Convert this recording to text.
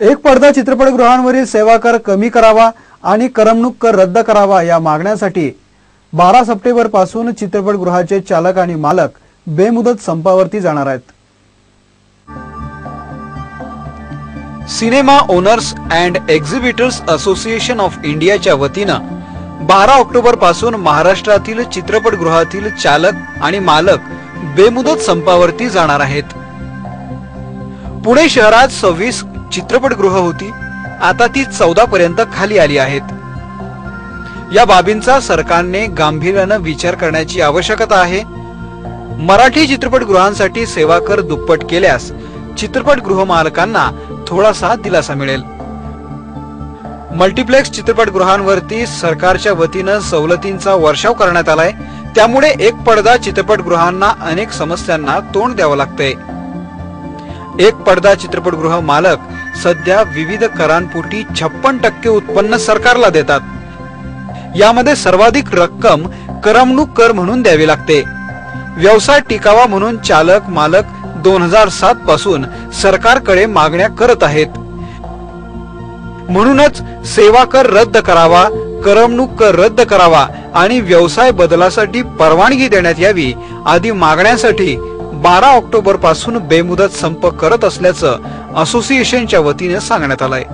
एक पडदा चित्रपटगृहांवरील सेवा कर कमी करावा आणि करमणूक कर रद्द करावा या मागण्यासाठी बारा सप्टेंबरपासून चित्रपटगृहाचे चालक आणि मालक बेमुदत संपावरती जाणार आहेत. Cinema owners and exhibitors association of इंडियाच्या वतीनं बारा ऑक्टोबरपासून महाराष्ट्रातील चित्रपटगृहातील चालक आणि मालक बेमुदत संपावरती जाणार आहेत. पुणे शहरात सव्वीस चित्रपटगृह होती. आता ती चौदा पर्यंत खाली आली आहेत. या बाबींचा सरकारने गांभीर्यानं विचार करण्याची आवश्यकता आहे. मराठी चित्रपटगृहांसाठी सेवा कर दुप्पट केल्यास चित्रपटगृह मालकांना थोडासा दिलासा मिळेल. मल्टिप्लेक्स चित्रपटगृहांवरती सरकारच्या वतीनं सवलतींचा वर्षाव करण्यात आलाय. त्यामुळे एक पडदा चित्रपटगृहांना अनेक समस्यांना तोंड द्यावं लागतंय. एक पडदा चित्रपटगृह मालक सध्या विविध करांपोटी छप्पन टक्के उत्पन्न सरकारला देतात. यामध्ये सर्वाधिक रक्कम करमणूक कर म्हणून द्यावी लागते. व्यवसाय टिकावा म्हणून चालक मालक दोन हजार सात पासून सरकारकडे मागण्या करत आहेत. म्हणूनच सेवा कर रद्द करावा करमणूक कर रद्द करावा आणि व्यवसाय बदलासाठी परवानगी देण्यात यावी आदी मागण्यांसाठी बारा ऑक्टोबरपासून बेमुदत संप करत असल्याचं असोसिएशनच्या वतीने सांगण्यात आलाय.